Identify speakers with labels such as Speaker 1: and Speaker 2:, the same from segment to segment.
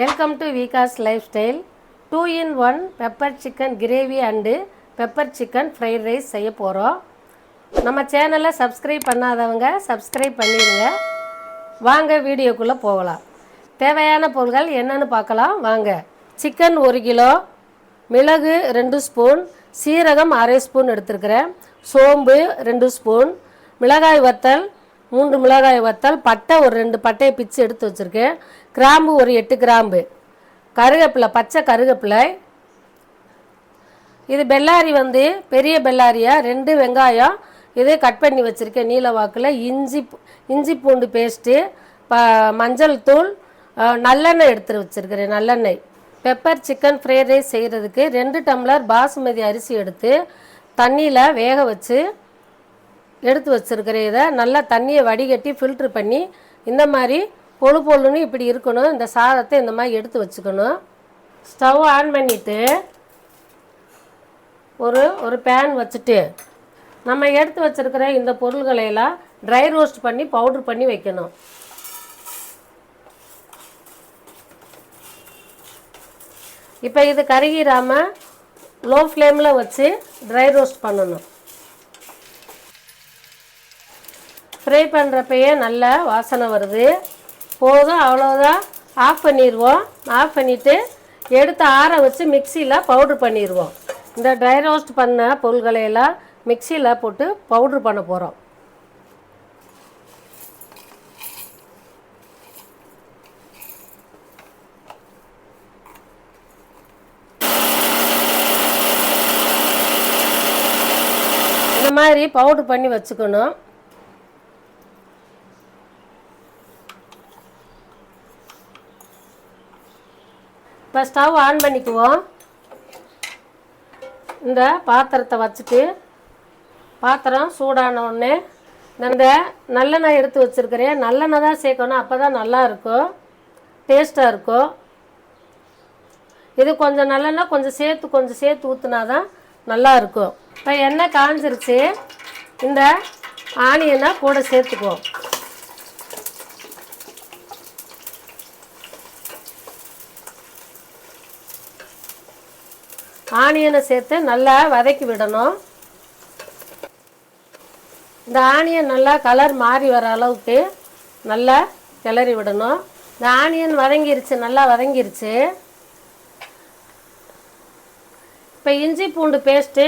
Speaker 1: Welcome to Vikas lifestyle two in one pepper chicken gravy and pepper chicken fried rice செய்ய போகிறோம் நம்ம சேனலை subscribe பண்ணாதவங்க subscribe பண்ணிடுங்க. வாங்க வீடியோக்குள்ளே போகலாம். தேவையான பொருட்கள் என்னன்னு பார்க்கலாம். வாங்க. சிக்கன் ஒரு கிலோ மிளகு ரெண்டு ஸ்பூன் சீரகம் அரை ஸ்பூன் எடுத்துருக்கிறேன். சோம்பு ரெண்டு ஸ்பூன் மிளகாய் வத்தல் மூன்று மிளகாய் வத்தால் பட்டை ஒரு ரெண்டு பட்டையை பிச்சு எடுத்து வச்சுருக்கேன். கிராம்பு ஒரு எட்டு கிராம்பு. கருவேப்பிலை பச்சை கருவேப்பிலை இது பெல்லாரி வந்து பெரிய பெல்லாரியாக ரெண்டு வெங்காயம். இது கட் பண்ணி வச்சுருக்கேன் நீல வாக்கில். இஞ்சி இஞ்சி பூண்டு பேஸ்ட்டு ப மஞ்சள் தூள் நல்லெண்ணெய் எடுத்து வச்சுருக்கிறேன் நல்லெண்ணெய். பெப்பர் சிக்கன் ஃப்ரைட் ரைஸ் செய்கிறதுக்கு ரெண்டு டம்ளர் பாசுமதி அரிசி எடுத்து தண்ணியில் வேக வச்சு எடுத்து வச்சுருக்கிறேன். இதை நல்லா தண்ணியை வடிகட்டி ஃபில்ட்ரு பண்ணி இந்த மாதிரி பொழு பொழுன்னு இப்படி இருக்கணும். இந்த சாதத்தை இந்த மாதிரி எடுத்து வச்சுக்கணும். ஸ்டவ் ஆன் பண்ணிவிட்டு ஒரு ஒரு பேன் வச்சுட்டு நம்ம எடுத்து வச்சுருக்கிற இந்த பொருள்களையெல்லாம் ட்ரை ரோஸ்ட் பண்ணி பவுடர் பண்ணி வைக்கணும். இப்போ இது கருகிராமல் லோ ஃப்ளேமில் வச்சு ட்ரை ரோஸ்ட் பண்ணணும். ஃப்ரை பண்ணுறப்பயே நல்ல வாசனை வருது. போதும் அவ்வளோதான் ஆஃப் பண்ணிடுவோம் ஆஃப் பண்ணிவிட்டு எடுத்து ஆற வச்சு மிக்சியில் பவுட்ரு பண்ணிடுவோம் இந்த ட்ரை ரோஸ்ட் பண்ண பொருள்களையெல்லாம் மிக்சியில் போட்டு பவுட்ரு பண்ண போகிறோம் இந்த மாதிரி பவுட்ரு பண்ணி வச்சுக்கணும். இப்போ ஸ்டவ் ஆன் பண்ணிக்குவோம். இந்த பாத்திரத்தை வச்சுட்டு பாத்திரம் சூடான உடனே இந்த நல்லெண்ணெய் எடுத்து வச்சுருக்கிறேன். நல்லெண்ணெய் தான் சேர்க்கணும். அப்போ தான் நல்லா இருக்கும். டேஸ்ட்டாக இருக்கும். இது கொஞ்சம் நல்லெண்ணெய் கொஞ்சம் சேர்த்து கொஞ்சம் சேர்த்து ஊற்றுனா தான் நல்லா இருக்கும். இப்போ எண்ணெய் காஞ்சிருச்சு. இந்த ஆனியனை கூட சேர்த்துக்குவோம். ஆனியனை சேர்த்து நல்லா வதக்கி விடணும். இந்த ஆனியன் நல்லா கலர் மாறி வர அளவுக்கு நல்லா கிளறி விடணும். இந்த ஆனியன் வதங்கிருச்சு நல்லா வதங்கிருச்சு. இப்போ இஞ்சி பூண்டு பேஸ்ட்டு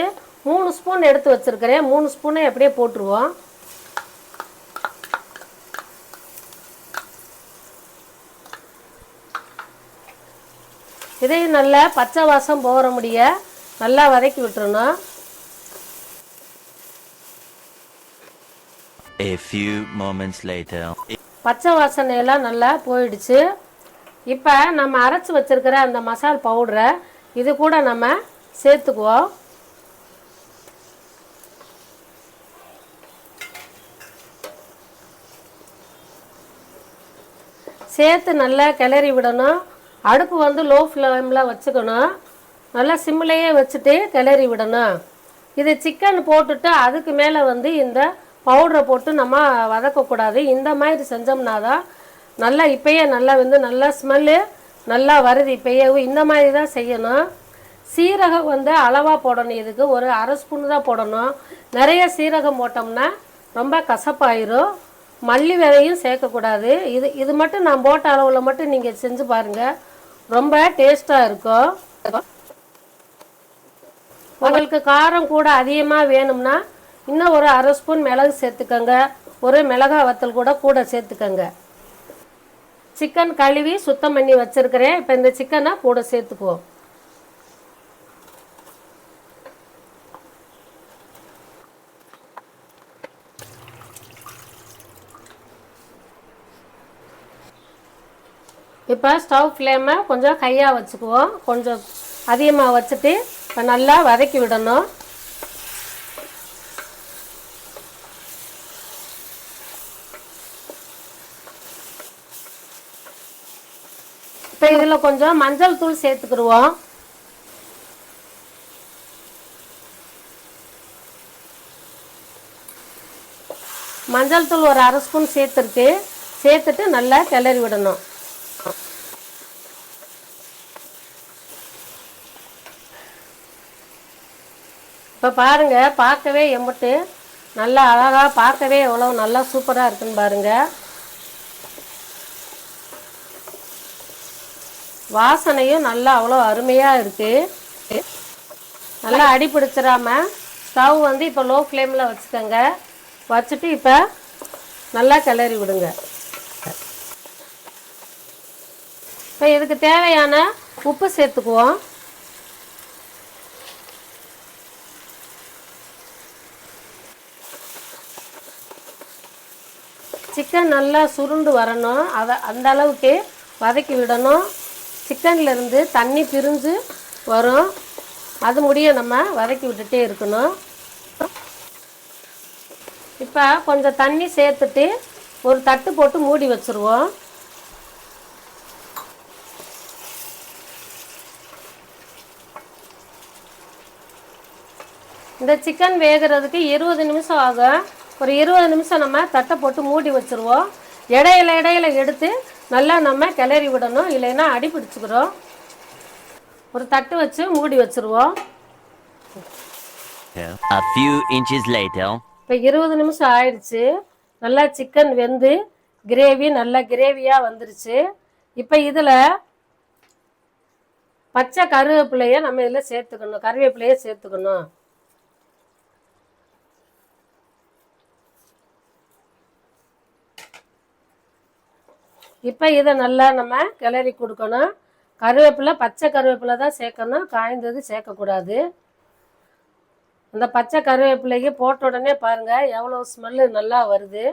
Speaker 1: மூணு ஸ்பூன் எடுத்து வச்சுருக்கிறேன். மூணு ஸ்பூனை அப்படியே போட்டுருவோம். இதையும் நல்லா பச்சை வாசம் போகிற முடிய நல்லா வதக்கி விட்டுறணும்.
Speaker 2: A few moments later.
Speaker 1: பச்சை வாசனையெல்லாம் நல்லா போயிடுச்சு. இப்போ நம்ம அரைச்சி வச்சிருக்கிற அந்த மசால் பவுடரை இது கூட நம்ம சேர்த்துக்குவோம். சேர்த்து நல்லா கிளறி விடணும். அடுப்பு வந்து லோ ஃப்ளேமில் வச்சுக்கணும். நல்லா சிம்மிலையே வச்சுட்டு கிளறி விடணும். இது சிக்கன் போட்டுட்டு அதுக்கு மேலே வந்து இந்த பவுடரை போட்டு நம்ம வதக்கக்கூடாது. இந்த மாதிரி செஞ்சோம்னா தான் நல்லா இப்பயே நல்லா வந்து நல்லா ஸ்மெல்லு நல்லா வருது இப்பயே இந்த மாதிரி தான் செய்யணும். சீரகம் வந்து அளவாக போடணும். இதுக்கு ஒரு அரை ஸ்பூன் தான் போடணும். நிறைய சீரகம் போட்டோம்னா ரொம்ப கசப்பாயிரும். மல்லி விதையும் சேர்க்கக்கூடாது. இது இது மட்டும் நான் போட்ட அளவில் மட்டும் நீங்கள் செஞ்சு பாருங்கள் ரொம்ப டேஸ்ட்டாக இருக்கும் உங்களுக்கு காரம் கூட அதிகமாக வேணும்னா இன்னும் ஒரு அரை ஸ்பூன் மிளகு சேர்த்துக்கோங்க. ஒரு மிளகா வத்தல் கூட கூட சேர்த்துக்கோங்க. சிக்கன் கழுவி சுத்தம் பண்ணி வச்சுருக்கிறேன். இப்போ இந்த சிக்கனை கூட சேர்த்துக்குவோம். இப்போ ஸ்டவ் ஃப்ளேமை கொஞ்சம் ஹையாக வச்சுக்குவோம். கொஞ்சம் அதிகமாக வச்சுட்டு இப்போ நல்லா வதக்கி விடணும். இப்போ இதில் கொஞ்சம் மஞ்சள் தூள் சேர்த்துக்கிடுவோம். மஞ்சள் தூள் ஒரு அரை ஸ்பூன் சேர்த்துருக்கு. சேர்த்துட்டு நல்லா கிளறி விடணும். இப்போ பாருங்க பார்க்கவே எம்பட்டு நல்லா அழகாக பார்க்கவே எவ்வளோ நல்லா சூப்பராக இருக்குன்னு பாருங்க. வாசனையும் நல்லா அவ்வளோ அருமையாக இருக்குது நல்லா அடி பிடிச்சிடாம ஸ்டவ் வந்து இப்போ லோ ஃப்ளேமில் வச்சுக்கோங்க. வச்சுட்டு இப்போ நல்லா கிளறி விடுங்க. இப்போ இதுக்கு தேவையான உப்பு சேர்த்துக்குவோம். சிக்கன் நல்லா சுருண்டு வரணும். அதை அந்த அளவுக்கு வதக்கி விடணும். சிக்கன்லேருந்து தண்ணி பிரிஞ்சு வரும். அது முடிய நம்ம வதக்கி விட்டுட்டே இருக்கணும். இப்போ கொஞ்சம் தண்ணி சேர்த்துட்டு ஒரு தட்டு போட்டு மூடி வச்சுருவோம். இந்த சிக்கன் வேகிறதுக்கு இருபது நிமிஷம் ஆகும். ஒரு இருபது நிமிஷம் நம்ம தட்டை போட்டு மூடி வச்சுருவோம். இடையில இடையில எடுத்து நல்லா நம்ம கிளறி விடணும். இல்லைன்னா அடி பிடிச்சிக்கிறோம். ஒரு தட்டு வச்சு மூடி வச்சுருவோம். இப்போ இருபது நிமிஷம் ஆயிடுச்சு. நல்லா சிக்கன் வெந்து கிரேவி நல்லா கிரேவியாக வந்துருச்சு. இப்போ இதில் பச்சை கருவேப்பிலையை நம்ம இதில் சேர்த்துக்கணும். கருவேப்பிலையை சேர்த்துக்கணும். இப்போ இதை நல்லா நம்ம கிளறி கொடுக்கணும். கருவேப்பிலை பச்சை கருவேப்பிலை தான் சேர்க்கணும். காய்ந்தது சேர்க்கக்கூடாது. அந்த பச்சை கருவேப்பிலைக்கு போட்ட உடனே பாருங்க எவ்வளோ ஸ்மெல்லு நல்லா வருது.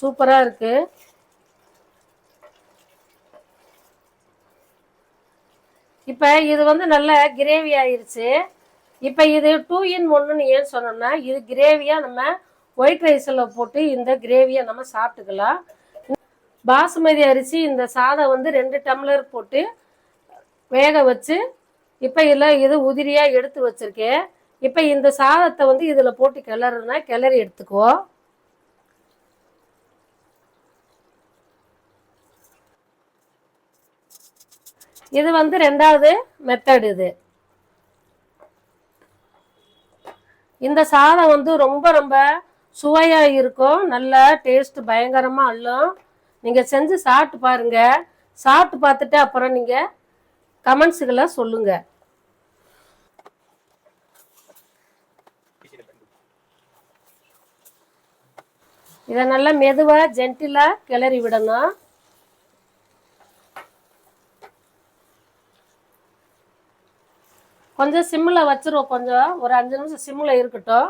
Speaker 1: சூப்பராக இருக்கு. இப்போ இது வந்து நல்ல கிரேவி ஆயிடுச்சு இப்போ இது டூ இன் ஒன்றுன்னு ஏன் சொன்னோம்னா இது கிரேவியாக நம்ம ஒயிட் ரைஸில் போட்டு இந்த கிரேவியை நம்ம சாப்பிட்டுக்கலாம். பாசுமதி அரிசி இந்த சாதம் வந்து ரெண்டு டம்ளர் போட்டு வேக வச்சு இப்போ இதில் இது உதிரியாக எடுத்து வச்சிருக்கேன். இப்போ இந்த சாதத்தை வந்து இதில் போட்டு கிளறுனா கிளறி எடுத்துக்குவோம் இது வந்து ரெண்டாவது மெத்தடு இது. இந்த சாதம் வந்து ரொம்ப ரொம்ப சுவையாக இருக்கும். நல்லா டேஸ்ட் பயங்கரமாக அள்ளும். நீங்கள் செஞ்சு சாப்பிட்டு பாருங்க. சாப்பிட்டு பார்த்துட்டு அப்புறம் நீங்கள் கமெண்ட்ஸுகளை சொல்லுங்கள் இதை நல்லா மெதுவாக ஜென்டிலாக கிளறி விடணும். கொஞ்சம் சிம்மில் வச்சிருவோம். கொஞ்சம் ஒரு அஞ்சு நிமிஷம் சிம்மில் இருக்கட்டும்.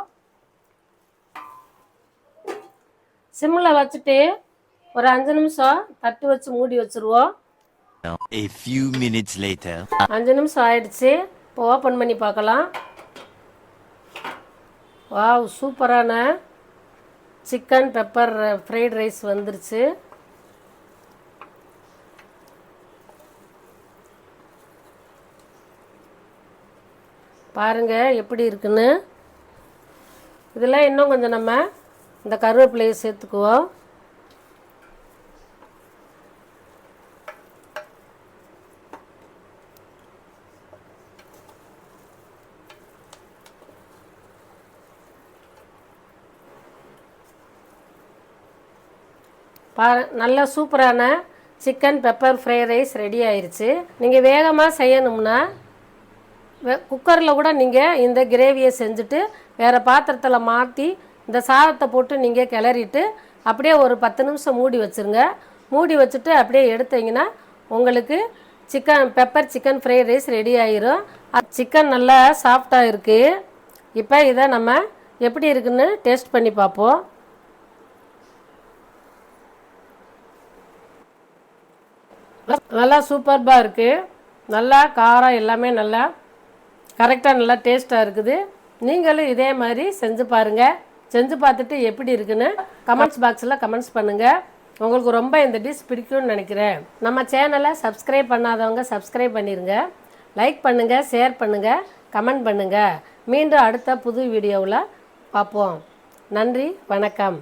Speaker 1: சிம்மில் வச்சுட்டு ஒரு அஞ்சு நிமிஷம் தட்டு வச்சு மூடி வச்சிருவோம்.
Speaker 2: A few minutes later.
Speaker 1: அஞ்சு நிமிஷம் ஆயிடுச்சு. இப்போ ஓப்பன் பண்ணி பார்க்கலாம். வாவ் சூப்பரான சிக்கன் பெப்பர் ஃப்ரைட் ரைஸ் வந்துருச்சு. பாருங்க எப்படி இருக்குன்னு. இதில் இன்னும் கொஞ்சம் நம்ம இந்த கருவேப்பிலையை சேர்த்துக்குவோம். பா நல்ல சூப்பரான chicken pepper fried rice ready ஆயிடுச்சு நீங்கள் வேகமாக செய்யணும்னா குக்கரில் கூட நீங்கள் இந்த கிரேவியை செஞ்சுட்டு வேறு பாத்திரத்தில் மாற்றி இந்த சாதத்தை போட்டு நீங்கள் கிளறிட்டு அப்படியே ஒரு பத்து நிமிஷம் மூடி வச்சுருங்க. மூடி வச்சுட்டு அப்படியே எடுத்தீங்கன்னா உங்களுக்கு chicken pepper chicken fried rice ready ஆயிரும். சிக்கன் நல்லா சாஃப்டாக இருக்குது இப்போ இதை நம்ம எப்படி இருக்குன்னு டேஸ்ட் பண்ணி பார்ப்போம். நல்லா சூப்பர்பாக இருக்குது நல்லா காரம் எல்லாமே நல்லா கரெக்டாக நல்லா டேஸ்ட்டாக இருக்குது. நீங்களும் இதே மாதிரி செஞ்சு பாருங்கள் செஞ்சு பார்த்துட்டு எப்படி இருக்குன்னு கமெண்ட்ஸ் பாக்ஸில் கமெண்ட்ஸ் பண்ணுங்கள் உங்களுக்கு ரொம்ப இந்த டிஷ் பிடிக்கும்னு நினைக்கிறேன். நம்ம சேனலை சப்ஸ்கிரைப் பண்ணாதவங்க சப்ஸ்கிரைப் பண்ணிடுங்க லைக் பண்ணுங்கள் ஷேர் பண்ணுங்கள் கமெண்ட் பண்ணுங்கள் மீண்டும் அடுத்த புது வீடியோவில் பார்ப்போம். நன்றி வணக்கம்.